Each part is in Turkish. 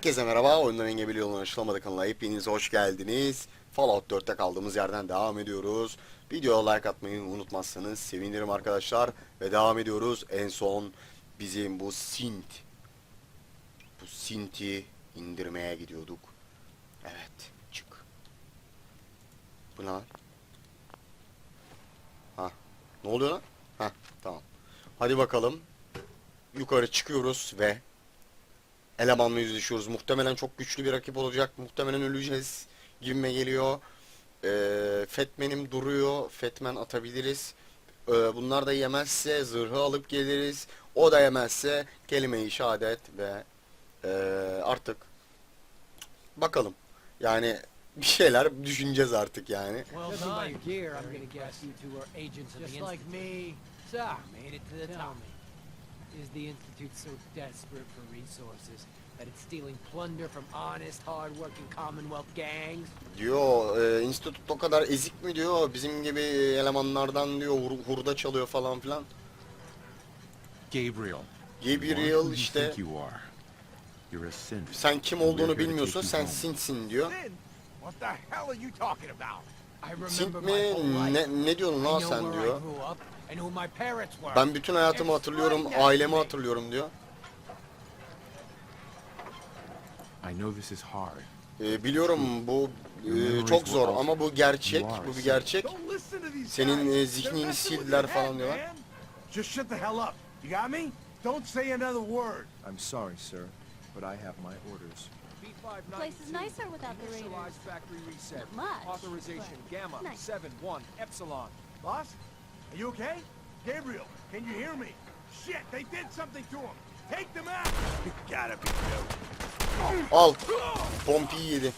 Herkese merhaba. Oyundan Engebeli yoluna aşılamadı kanalına hepiniz hoş geldiniz. Fallout 4'te kaldığımız yerden devam ediyoruz. Videoya like atmayı unutmazsanız sevinirim arkadaşlar. Ve devam ediyoruz. En son bizim bu Sint. Bu Sint'i indirmeye gidiyorduk. Evet. Çık. Bu ne lan? Ha. Ne oluyor lan? Ha. Tamam. Hadi bakalım. Yukarı çıkıyoruz ve elemanla yüzleşiyoruz. Muhtemelen çok güçlü bir rakip olacak. Muhtemelen öleceğiz gibime geliyor. Ee, Fetmen'im duruyor. Fetmen atabiliriz. Ee, bunlar da yemezse zırhı alıp geliriz. O da yemezse kelime-i şehadet ve ee, artık bakalım. Yani bir şeyler düşüneceğiz artık yani. Well done. Is the Institute so desperate for resources that it's stealing plunder from honest, hard-working Commonwealth gangs? Diyor e, enstitü o kadar ezik mi diyor bizim gibi elemanlardan diyor hur- hurda çalıyor falan filan. Gabriel. Gabriel you işte think you are. You're a synth. sen kim olduğunu bilmiyorsun sen home. Sint'sin diyor. Sin? What the hell are you talking about? I Sint remember my whole mi? life. Ne, ne diyorsun I lan know sen where I diyor. grew up and who my parents were. Ben bütün hayatımı hatırlıyorum, ailemi hatırlıyorum diyor. I know this is hard. Ee, biliyorum bu e, çok zor ama bu gerçek, bu bir gerçek. Senin, e, zihnini sildiler falan diyorlar. Just shut the hell up. You got me? Don't say another word. I'm sorry, sir, but I have my orders. The place is nicer without the factory reset. Not much, Authorization Gamma nice. 7-1 Epsilon. Boss? Are you okay? Gabriel, can you hear me? Shit, they did something to him. Take them out. You gotta be joking. Al, pompiyi yedi.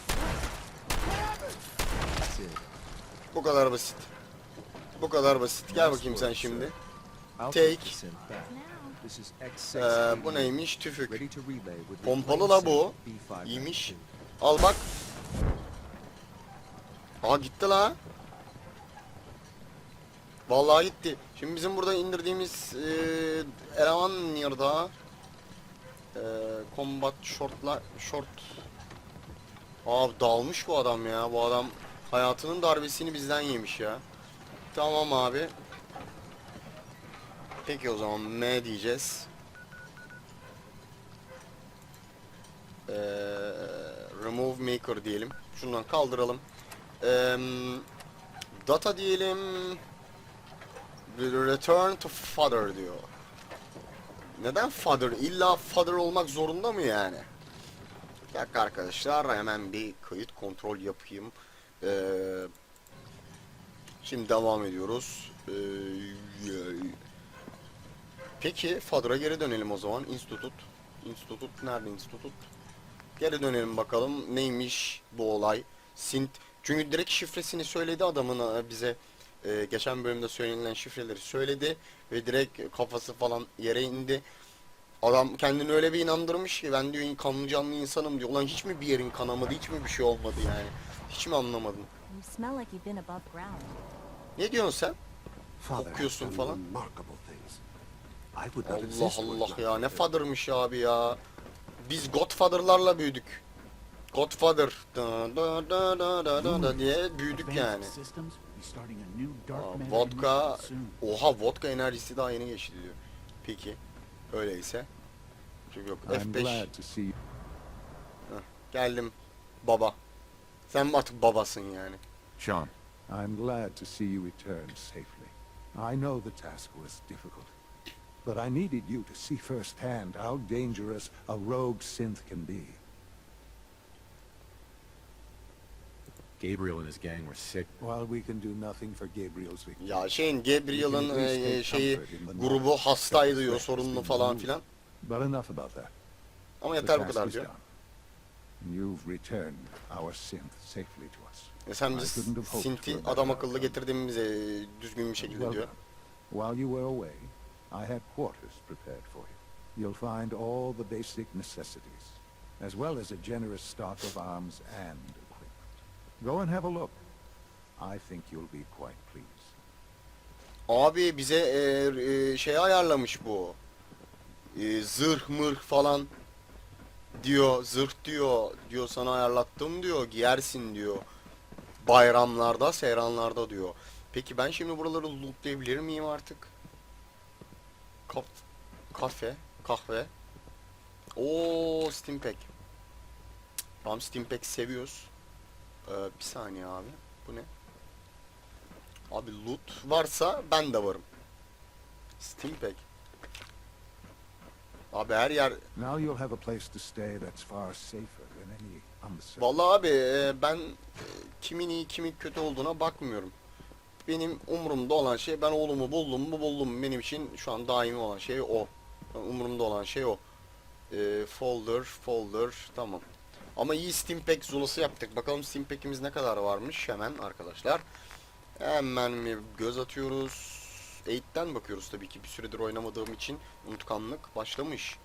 Bu kadar basit. Bu kadar basit. Gel bakayım sen şimdi. Take. Ee, X6. bu neymiş? Tüfük. Ready to relay with Pompalı la bu. synth B592. İyiymiş. Al bak. Aa gitti la. Vallahi gitti. Şimdi bizim burada indirdiğimiz e, eleman nerede? E, combat shortla short. Aa dalmış bu adam ya. Bu adam hayatının darbesini bizden yemiş ya. Tamam abi. Peki o zaman M diyeceğiz. Ee, remove maker diyelim. Şundan kaldıralım. Ee, data diyelim. Return to father diyor. Neden father? İlla father olmak zorunda mı yani? Bir dakika arkadaşlar hemen bir kayıt kontrol yapayım. Ee, şimdi devam ediyoruz. Ee, peki father'a geri dönelim o zaman. Institut. Institut nerede institut? Geri dönelim bakalım neymiş bu olay. Sint çünkü direkt şifresini söyledi adamın e, bize e, geçen bölümde söylenilen şifreleri söyledi ve direkt kafası falan yere indi. Adam kendini öyle bir inandırmış ki ben diyor kanlı canlı insanım diyor. Ulan hiç mi bir yerin kanamadı, hiç mi bir şey olmadı yani? Hiç mi anlamadın? Ne diyorsun sen? Done falan. Allah Allah ya ne father'mış abi ya. Biz Godfather'larla büyüdük. Godfather da da da da da da da diye büyüdük yani. Aa, vodka, oha vodka enerjisi daha yeni geçti diyor. Peki, öyleyse. Çünkü yok I'm F5 glad to see you. geldim baba. Sen artık babasın yani? Sean, I'm glad to see you return safely. I know the task was difficult, but I needed you to see firsthand how dangerous a rogue synth can be. Gabriel and his gang were sick. While we can do nothing for Gabriel's victim, Ya şeyin Gabriel'ın e, take şeyi grubu hastaydı diyor sorunlu falan filan. But enough about that. Ama yeter bu kadar is diyor. done. You've returned our synth safely to us. E sen I bize couldn't have hoped Sinti adam akıllı getirdiğimize düzgün bir şekilde Well diyor. done. While you were away, I had quarters prepared for you. You'll find all the basic necessities, as well as a generous stock of arms and. Go and have a look. I think you'll be quite pleased. Abi bize e, e, şey ayarlamış bu. E, zırh mırh falan. diyor zırh diyor diyor sana ayarlattım diyor giyersin diyor bayramlarda seyranlarda diyor. Peki ben şimdi buraları lootlayabilir miyim artık? Kaf kafe kahve. Oo Steampack. Tamam Steampack seviyoruz. Ee, bir saniye abi. Bu ne? Abi loot varsa ben de varım. Steampack. Abi her yer Now you'll have a place to stay that's far safer than any. Vallahi abi e, ben e, kimin iyi kimin kötü olduğuna bakmıyorum. Benim umurumda olan şey ben oğlumu buldum mu buldum mu benim için şu an daimi olan şey o. Umurumda olan şey o. E, folder, folder tamam. Ama iyi Steam Pack zulası yaptık. Bakalım Steam Pack'imiz ne kadar varmış hemen arkadaşlar. Hemen bir göz atıyoruz. 8'ten bakıyoruz tabii ki bir süredir oynamadığım için unutkanlık başlamış.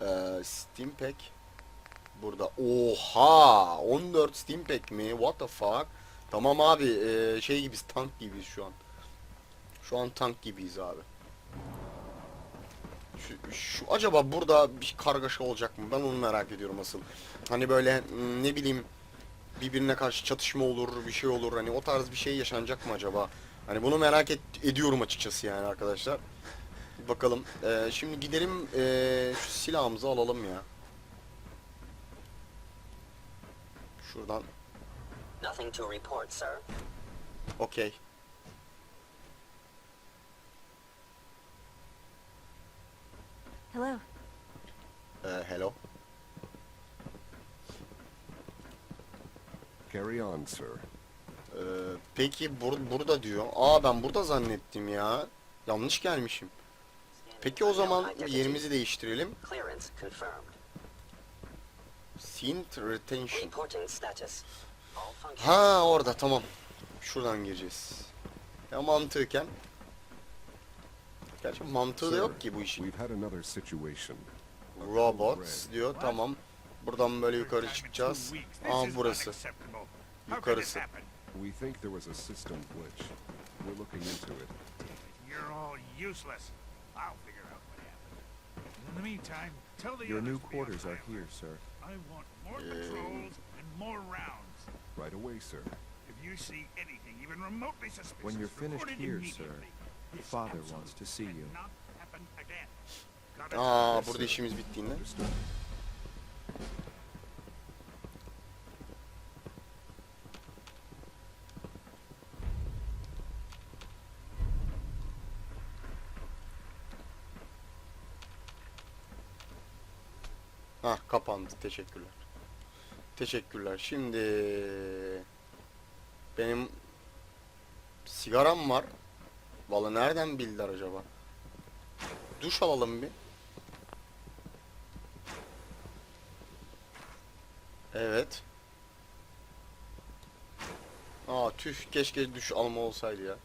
Ee, Steam Pack Burada. Oha! 14 Steam Pack mi? What the fuck? Tamam abi, ee, şey gibiyiz, tank gibiyiz şu an. Şu an tank gibiyiz abi. Şu, şu acaba burada bir kargaşa olacak mı? Ben onu merak ediyorum asıl. Hani böyle hmm, ne bileyim birbirine karşı çatışma olur, bir şey olur. Hani o tarz bir şey yaşanacak mı acaba? Hani bunu merak et, ediyorum açıkçası yani arkadaşlar. Bakalım. Ee, şimdi gidelim ee, şu silahımızı alalım ya. Şuradan. Nothing to report, sir. Okey. Hello. Ee, hello. Carry on, sir. Ee, peki bur- burada diyor. Aa ben burada zannettim ya. Yanlış gelmişim. Peki o zaman yerimizi değiştirelim. Clearance confirmed. Retention. Reporting status. Ha orada tamam. Şuradan gireceğiz. Ya mantıken. Gerçi mantığı da yok ki bu işin. We've had another situation. Robots diyor tamam. Buradan böyle yukarı çıkacağız. Aa burası. Yukarısı. We think there was a system glitch. We're looking into it. You're all useless. I'll figure out what happened. In the meantime, tell the Your new quarters are here, sir. I want more patrols and more rounds. Right away, sir. If you see anything even remotely suspicious, When you're finished here, sir, Father wants to see you. Aa burada işimiz bittiğinde. Understood. Ha kapandı. Teşekkürler. Teşekkürler. Şimdi benim sigaram var. Vallahi nereden bildiler acaba? Duş alalım bir. Evet. Aa tüh keşke duş alma olsaydı ya.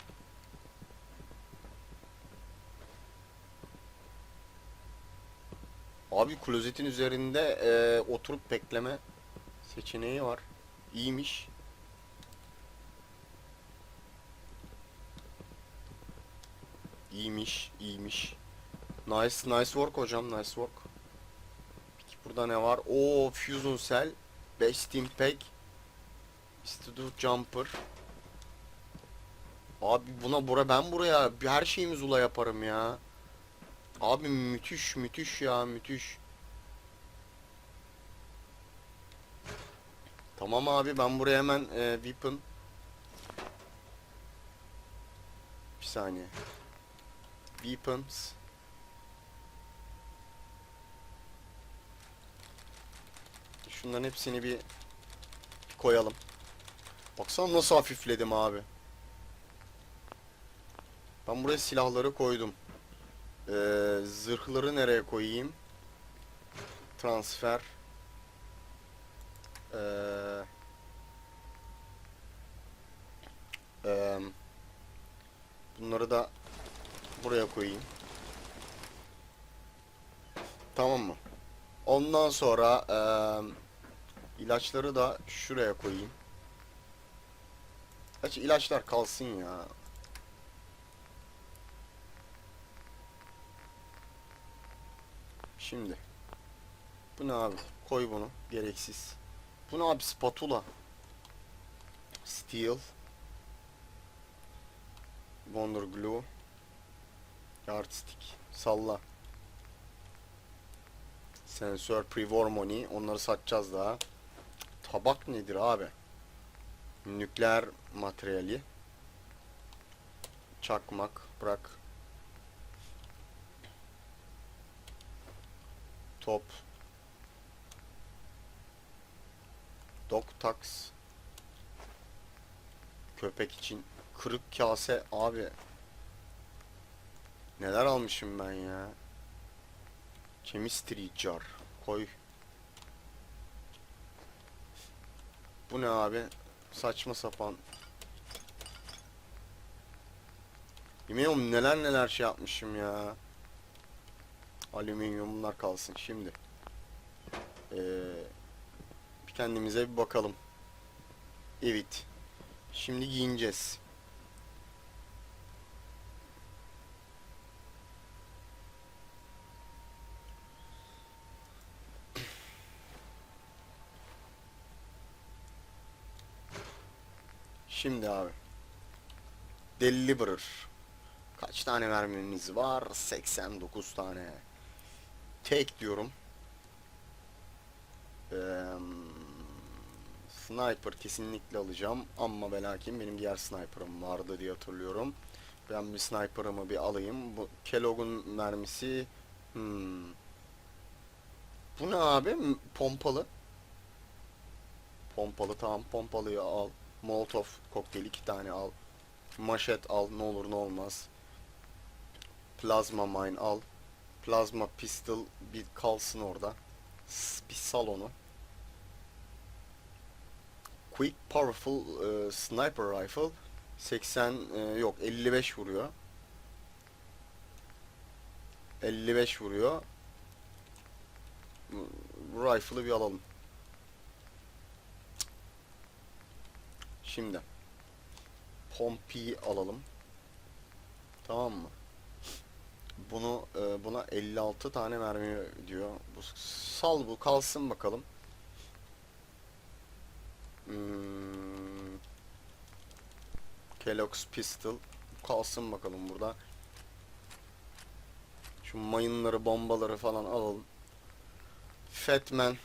Abi klozetin üzerinde e, oturup bekleme seçeneği var. İyiymiş. İyiymiş. Nice, nice work hocam, nice work. Peki burada ne var? Oo, Fusion Cell, 5 Steam Pack, Studio Jumper. Abi buna bura ben buraya her şeyimi Zula yaparım ya. Abi müthiş müthiş ya müthiş. Tamam abi ben buraya hemen e, weapon Bir saniye. Weapons Şunların hepsini bir koyalım. Baksana nasıl hafifledim abi. Ben buraya silahları koydum. Ee, zırhları nereye koyayım? Transfer. Ee, eee, bunları da buraya koyayım. Tamam mı? Ondan sonra eee, ilaçları da şuraya koyayım. Gerçi ilaçlar kalsın ya. Şimdi Bu ne abi? Koy bunu. Gereksiz. Bu ne abi? Spatula. Steel. Wonder Glue. Yardstick. Salla. Sensör Privormoni. Onları satacağız daha. Tabak nedir abi? Nükleer materyali. Çakmak. Bırak. Top. Dog tax. Köpek için kırık kase abi. Neler almışım ben ya. Chemistry jar. Koy. Bu ne abi? Saçma sapan. Bilmiyorum neler neler şey yapmışım ya. Alüminyumlar kalsın şimdi. Ee, kendimize bir bakalım. Evet. Şimdi giyineceğiz. Şimdi abi. Deliverer. Kaç tane merminiz var? 89 tane. Tek diyorum. Eee, sniper kesinlikle alacağım. Ama ve lakin benim diğer sniper'ım vardı diye hatırlıyorum. Ben bir sniper'ımı bir alayım. Bu Kellogg'un mermisi. Hmm. Bu ne abi? Pompalı. Pompalı tamam pompalıyı al. Molotov kokteyl iki tane al. Maşet al ne olur ne olmaz. Plazma mine al. Plazma pistol bir kalsın orada. Bir sal onu. Quick powerful e, sniper rifle 80 e, yok 55 vuruyor. 55 vuruyor. Rifle'ı bir alalım. Şimdi Pompi'yi alalım. Tamam mı? Bunu e, buna 56 tane mermi diyor. Bu sal bu kalsın bakalım. Hmm. Kellogg's Pistol kalsın bakalım burada. Şu mayınları, bombaları falan alalım. Fatman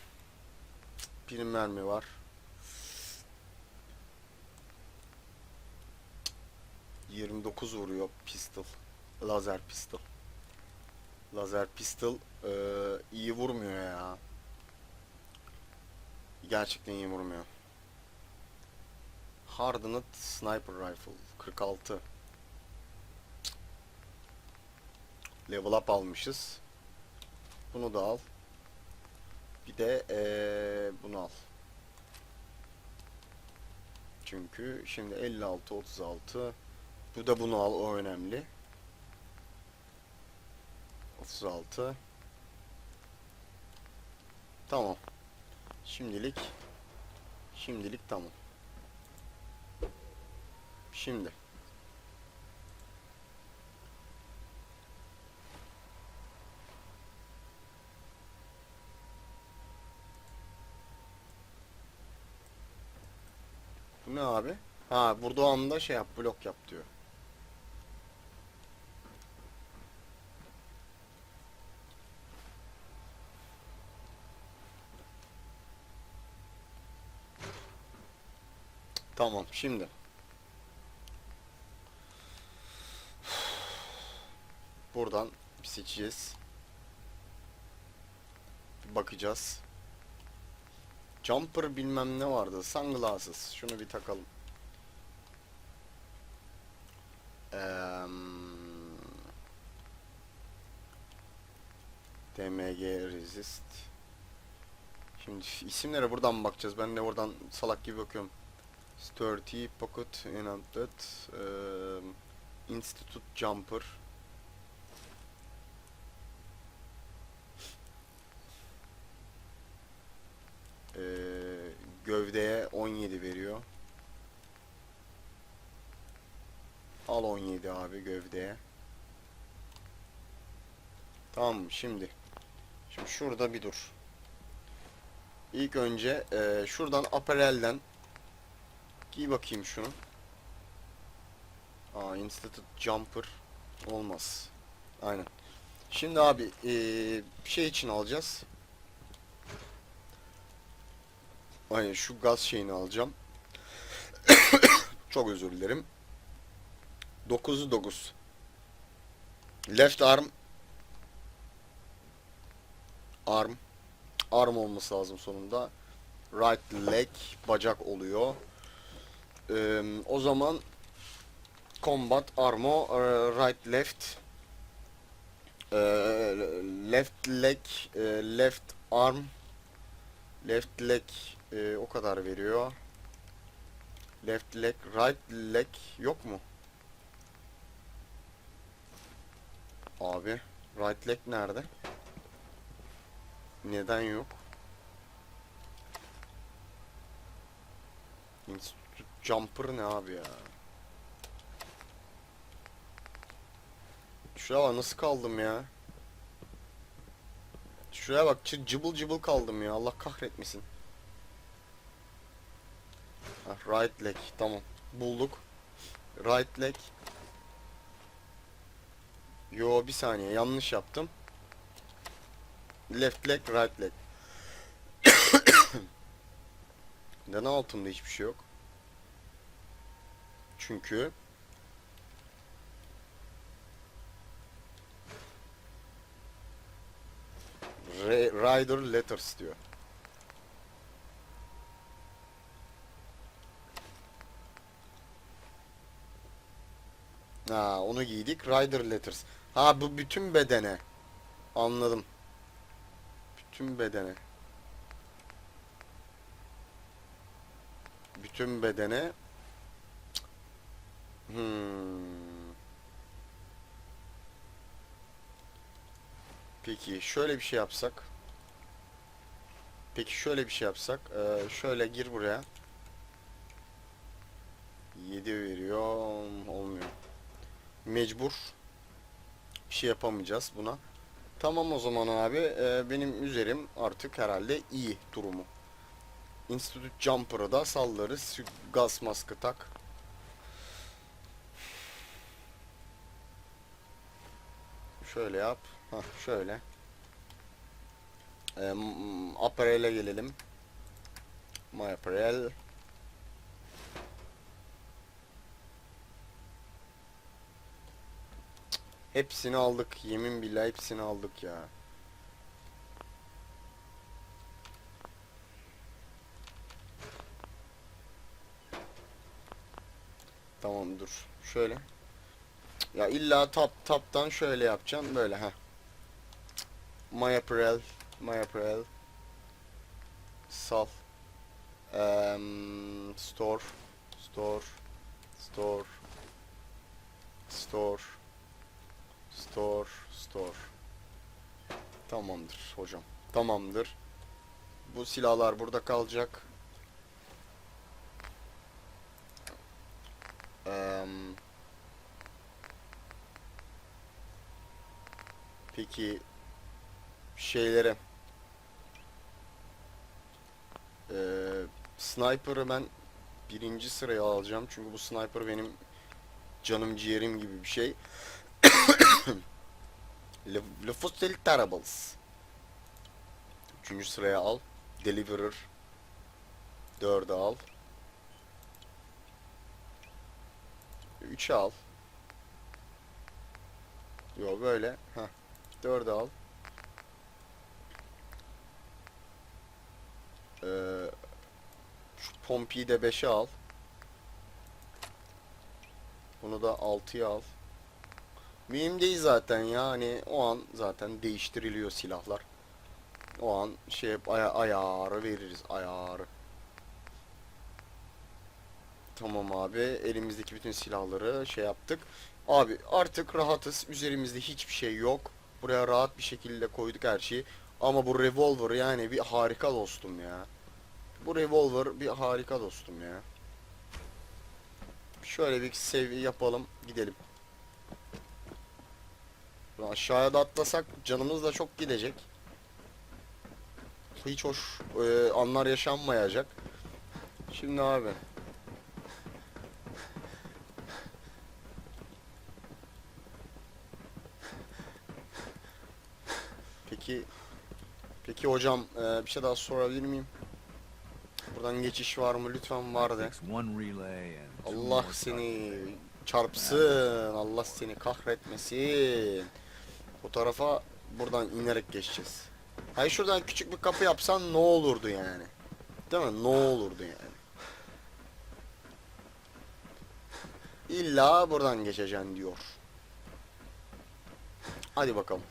bir mermi var. ...29 vuruyor pistol. Lazer pistol. Lazer pistol eee, iyi vurmuyor ya. Gerçekten iyi vurmuyor. Hardened Sniper Rifle 46. Level up almışız. Bunu da al. Bir de eee, bunu al. Çünkü şimdi 56 36 bu da bunu al o önemli. 36 Tamam. Şimdilik şimdilik tamam. Şimdi Bu ne abi? Ha burada o anda şey yap blok yap diyor. Tamam şimdi. Buradan seçeceğiz. Bakacağız. Jumper bilmem ne vardı. Sunglasses. Şunu bir takalım. Eee DMG resist. Şimdi isimlere buradan bakacağız. Ben de oradan salak gibi bakıyorum. Sturdy Pocket Enacted eee Institute Jumper Eee, gövdeye 17 veriyor. Al 17 abi gövdeye. Tamam? Şimdi. Şimdi şurada bir dur. ilk önce e, şuradan apparel'den giy bakayım şunu. Aa Institute Jumper olmaz. Aynen. Şimdi abi e, şey için alacağız. Aynen şu gaz şeyini alacağım. Çok özür dilerim. 9'u 9. Left arm arm arm olması lazım sonunda. Right leg bacak oluyor. Ee, o zaman combat armo right left e, left leg left arm left leg e, o kadar veriyor. Left leg right leg yok mu? Abi right leg nerede? Neden yok? Institute Jumper ne abi ya? Şuraya nasıl kaldım ya? Şuraya bak cıbıl cıbıl kaldım ya Allah kahretmesin. Ah, right leg tamam bulduk. Right leg. Yo bir saniye yanlış yaptım. Left leg, right leg. Neden altımda hiçbir şey yok? Çünkü Rider Letters diyor. Ha onu giydik. Rider Letters. Ha bu bütün bedene. Anladım. Bütün bedene. Bütün bedene. Hmm. Peki şöyle bir şey yapsak. Peki şöyle bir şey yapsak. Ee, şöyle gir buraya. 7 veriyor. Olmuyor. Mecbur. Bir şey yapamayacağız buna. Tamam o zaman abi. Ee, benim üzerim artık herhalde iyi durumu. Institute Jumper'ı da sallarız. Gaz maskı tak. Şöyle yap. Hah şöyle. Ee, m- apparel'e gelelim. My apparel. Hepsini aldık. Yemin billahi hepsini aldık ya. Tamam dur. Şöyle. Ya illa tap taptan şöyle yapacağım. Böyle ha. My apparel. My apparel. Sal. Em, store. Store. Store. Store. Store, store. Tamamdır hocam. Tamamdır. Bu silahlar burada kalacak. Eee, peki şeylere eee sniper'ı ben birinci sıraya alacağım çünkü bu sniper benim canım ciğerim gibi bir şey. Le, Fossil Terribles. Üçüncü sıraya al. Deliverer. Dördü al. Üçü al. Yo böyle. Heh. Dördü al. Ee, şu Pompei'yi de beşe al. Bunu da altıya al. Mühim değil zaten ya hani o an zaten değiştiriliyor silahlar. O an şey aya ayarı veririz ayarı. Tamam abi elimizdeki bütün silahları şey yaptık. Abi artık rahatız üzerimizde hiçbir şey yok. Buraya rahat bir şekilde koyduk her şeyi. Ama bu revolver yani bir harika dostum ya. Bu revolver bir harika dostum ya. Şöyle bir seviye yapalım gidelim. Aşağıya da atlasak canımız da çok gidecek. hiç hoş e, anlar yaşanmayacak. Şimdi abi. Peki Peki hocam e, bir şey daha sorabilir miyim? Buradan geçiş var mı? Lütfen var de. Allah seni çarpsın. Allah seni kahretmesin. Bu tarafa buradan inerek geçeceğiz. Hayır şuradan küçük bir kapı yapsan ne olurdu yani? Değil mi? Ne olurdu yani? İlla buradan geçeceksin diyor. Hadi bakalım.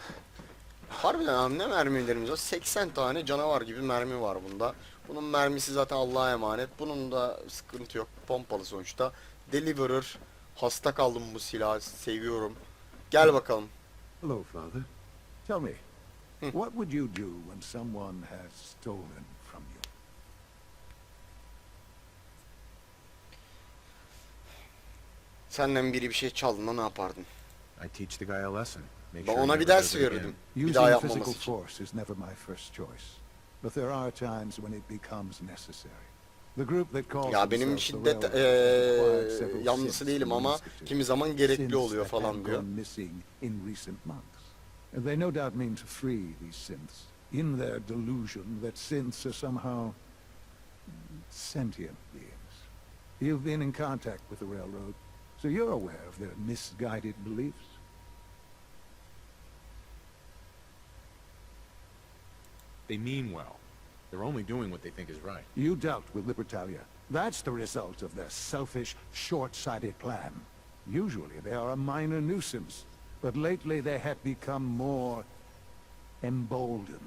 Harbiden ne mermilerimiz var? 80 tane canavar gibi mermi var bunda. Bunun mermisi zaten Allah'a emanet. Bunun da sıkıntı yok. Pompalı sonuçta. Deliverer. Hasta kaldım bu silahı. Seviyorum. Gel bakalım. Hello, Father. Tell me, what would you do when someone has stolen from you? Senden biri bir şey çaldığında ne yapardın? I teach the guy a lesson. Make Ben sure ona bir ders verirdim. Bir daha Using yapmaması physical için. force is never my first choice. But there are times when it becomes necessary. The group that calls Ya benim themselves the şiddet Railroad has acquired eee, several yanlısı synths değilim from ama Institute. kimi zaman gerekli Synths oluyor that falan have diyor. gone missing in recent months. And they no doubt mean to free these synths in their delusion that synths are somehow sentient beings. You've been in contact with the railroad, so you're aware of their misguided beliefs. They mean well. They're only doing what they think is right. You dealt with Libertalia. That's the result of their selfish, short-sighted plan. Usually they are a minor nuisance, but lately they have become more emboldened.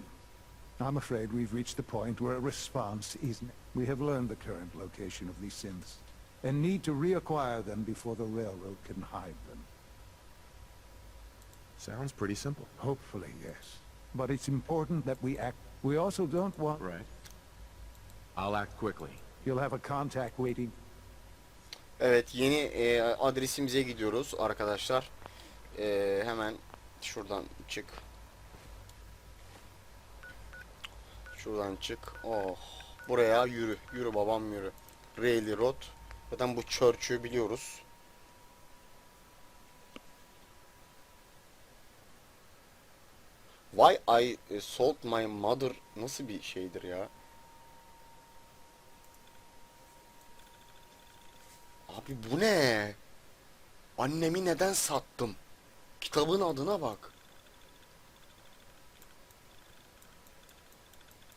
I'm afraid we've reached the point where a response is... We have learned the current location of these synths, and need to reacquire them before the railroad can hide them. Sounds pretty simple. Hopefully, yes. But it's important that we act. We also don't want... Right. I'll act quickly. You'll have a contact waiting. Evet yeni eee, adresimize gidiyoruz arkadaşlar. Eee, hemen şuradan çık. Şuradan çık. Oh. Buraya yürü. Yürü babam yürü. Rayleigh Road. Zaten bu church'ü biliyoruz. Why I sold my mother nasıl bir şeydir ya? Abi bu ne? Annemi neden sattım? Kitabın adına bak.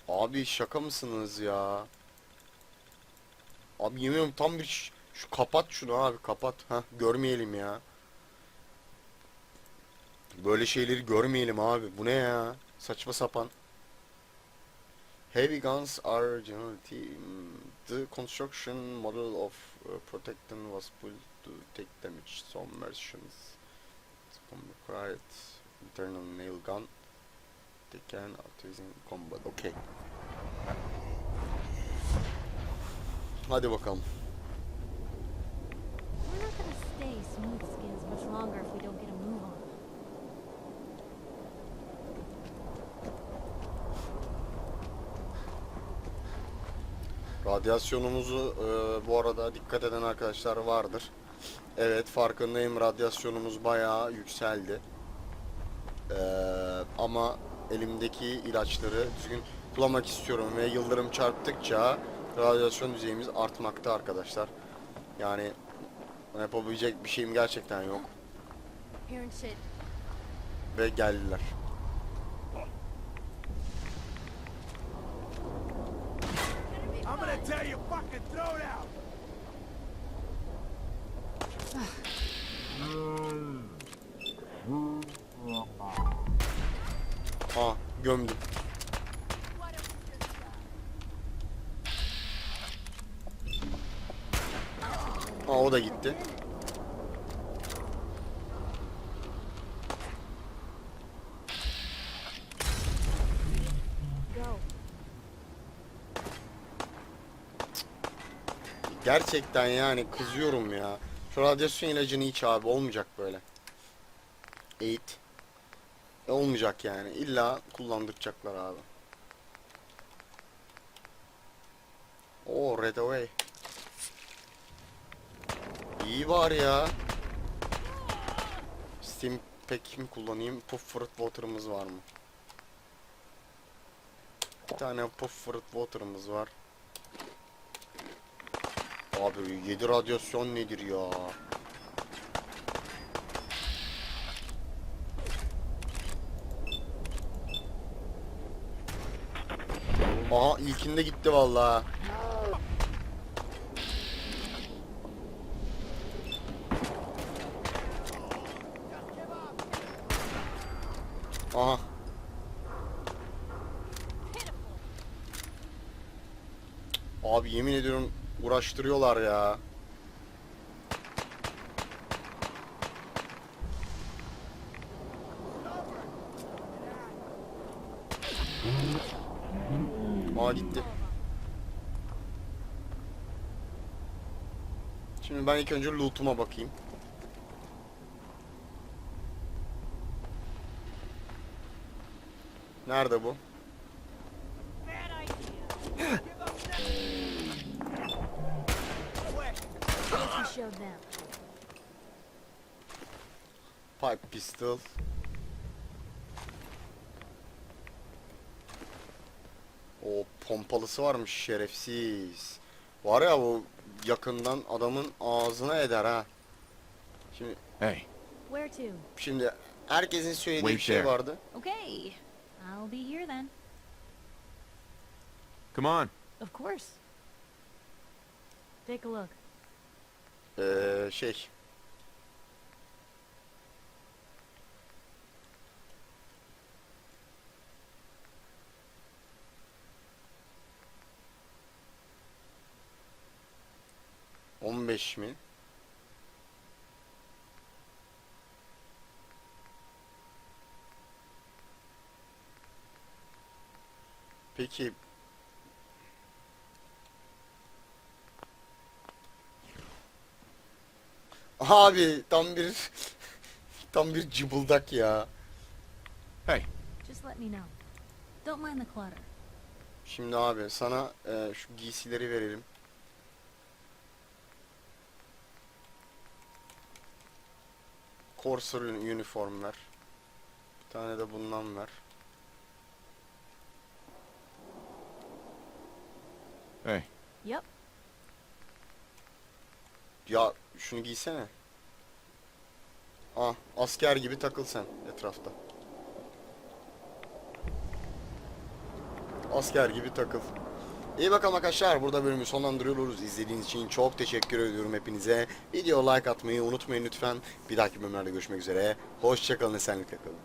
Abi şaka mısınız ya? Abi yemin ediyorum tam bir şu kapat şunu abi kapat. Ha görmeyelim ya. Böyle şeyleri görmeyelim abi. Bu ne ya? Saçma sapan. Heavy guns are generally the construction model of uh, protecting was built to take damage. Some from required internal nail gun. They can out using combat. Okay. Hadi bakalım. We're not gonna stay smooth skins much longer if we don't get a move on. Radyasyonumuzu e, bu arada dikkat eden arkadaşlar vardır. Evet farkındayım radyasyonumuz bayağı yükseldi. E, ama elimdeki ilaçları düzgün kullanmak istiyorum ve yıldırım çarptıkça radyasyon düzeyimiz artmakta arkadaşlar. Yani yapabilecek bir şeyim gerçekten yok ve geldiler. I'm gonna tell you, fucking throw it out! Ha gömdüm. Ha o da gitti. Gerçekten yani kızıyorum ya. Şu radyasyon ilacını iç abi olmayacak böyle. Eğit. E, olmayacak yani. İlla kullandıracaklar abi. Oo Red Away. İyi var ya. Steam Pack mi kullanayım? Puff Fruit Water'ımız var mı? Bir tane Puff Fruit Water'ımız var. Abi 7 radyasyon nedir ya? Aha ilkinde gitti vallahi. Aha. Abi yemin ediyorum uğraştırıyorlar ya. Aa gitti. Şimdi ben ilk önce loot'uma bakayım. Nerede bu? Guess we showed them. Pipe pistol. O pompalısı varmış şerefsiz. Var ya bu yakından adamın ağzına eder ha. Şimdi Hey, Where to? şimdi herkesin söylediği bir Wait şey there. vardı. Okay. I'll be here then. come on. Of course. Take a look. Ee, şey. On beş mi? Peki Abi tam bir tam bir cıbıldak ya. Hey, Just let me know. Don't mind the clutter. Şimdi abi sana e, şu giysileri verelim. Corsair uni- uniform ver. Bir tane de bundan ver. hey. Yep. Ya şunu giysene. Ah asker gibi takıl sen etrafta. Asker gibi takıl. İyi bakalım arkadaşlar burada bölümü sonlandırıyoruz. İzlediğiniz için çok teşekkür ediyorum hepinize. Video like atmayı unutmayın lütfen. Bir dahaki bölümlerde görüşmek üzere. Hoşçakalın esenlikle kalın.